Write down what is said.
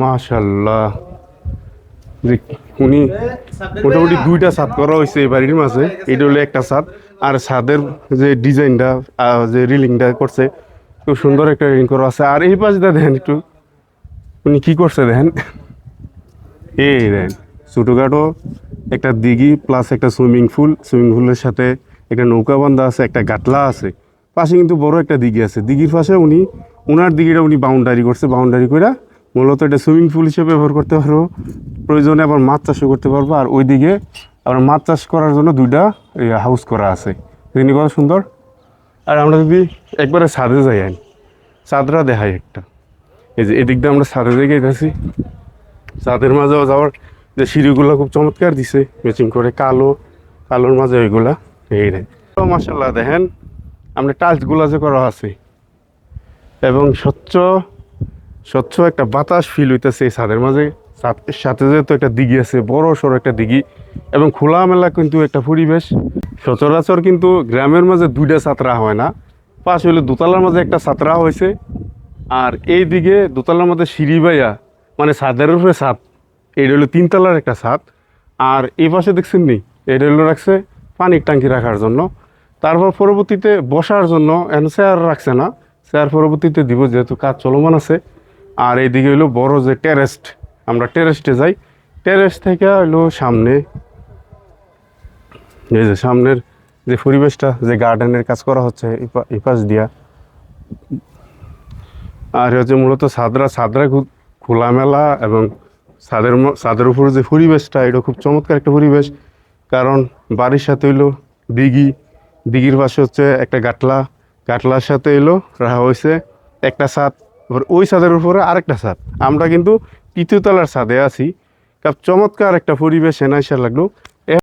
মাশাল্লাহ যে উনি মোটামুটি দুইটা ছাদ করা হয়েছে এই বাড়ির মাঝে। এটা হলো একটা ছাদ। আর ছাদের যে ডিজাইনটা যে রিলিংটা করছে, খুব সুন্দর একটা রিলিং করা আছে। আর এই পাশটা দেখেন একটু, উনি কি করছে দেখেন? এই দেখেন, ছোটোখাটো একটা দিঘি প্লাস একটা সুইমিং পুল। সুইমিং পুলের সাথে একটা নৌকা বান্ধা আছে, একটা গাটলা আছে। পাশে কিন্তু বড় একটা দিঘি আছে। দিঘির পাশে উনি, উনার দিঘিটা উনি বাউন্ডারি করছে। বাউন্ডারি করে মূলত এটা সুইমিং পুল হিসেবে ব্যবহার করতে পারব প্রয়োজনে আবার মাছ চাষও করতে পারব। আর ওই দিকে আবার মাছ চাষ করার জন্য দুইটা হাউস করা আছে। তিনি কত সুন্দর। আর আমরা যদি একবারে ছাদে যাই, আইন। ছাদরা দেখাই একটা। এই যে এদিক দিয়ে আমরা ছাদে যাই গেছি। ছাদের মাঝেও যাওয়ার যে সিঁড়িগুলো খুব চমৎকার দিছে। ম্যাচিং করে কালো, কালোর মাঝে ওইগুলা। এই রে। মাসাল্লাহ দেখেন, আমরা টাইলসগুলো যে করা আছে, এবং স্বচ্ছ স্বচ্ছ একটা বাতাস ফিল হইতেছে এই ছাদের মাঝে। ছাদের সাথে যেহেতু একটা দিঘি আছে, বড় সড়ো একটা দিঘি এবং খোলামেলা কিন্তু একটা পরিবেশ। সচরাচর কিন্তু গ্রামের মাঝে দুইটা ছাত্রা হয় না। পাশ হইলে দোতলার মাঝে একটা ছাত্রা হয়েছে। আর এই দিকে দোতলার মধ্যে সিঁড়ি বাইয়া মানে ছাদের উপরে ছাদ, এটা হলো তিনতলার একটা ছাদ। আর এই পাশে দেখছেন নি, এটা হলো রাখছে পানির ট্যাঙ্কি রাখার জন্য। তারপর পরবর্তীতে বসার জন্য চেয়ার রাখছে না, চেয়ার পরবর্তীতে দিব, যেহেতু কাজ চলমান আছে। আর এইদিকে হলো বড় যে টেরেস্ট আমরা টেরেস্টে যাই। টেরেস থেকে হলো সামনে, এই যে সামনের যে পরিবেশটা, যে গার্ডেনের কাজ করা হচ্ছে পা- দিয়া। আর হচ্ছে মূলত সাদরা সাদরা খোলামেলা এবং ছাদের ছাদের উপর যে পরিবেশটা, এটা খুব চমৎকার একটা পরিবেশ। কারণ বাড়ির সাথে হইল দিঘি, দিঘির পাশে হচ্ছে একটা গাটলা। গাটলার সাথে এলো রাখা হয়েছে একটা ছাদ। এবার ওই ছাদের উপরে আরেকটা ছাদ। আমরা কিন্তু তৃতীয় তলার ছাদে আছি। চমৎকার একটা পরিবেশ এনাইসার লাগল।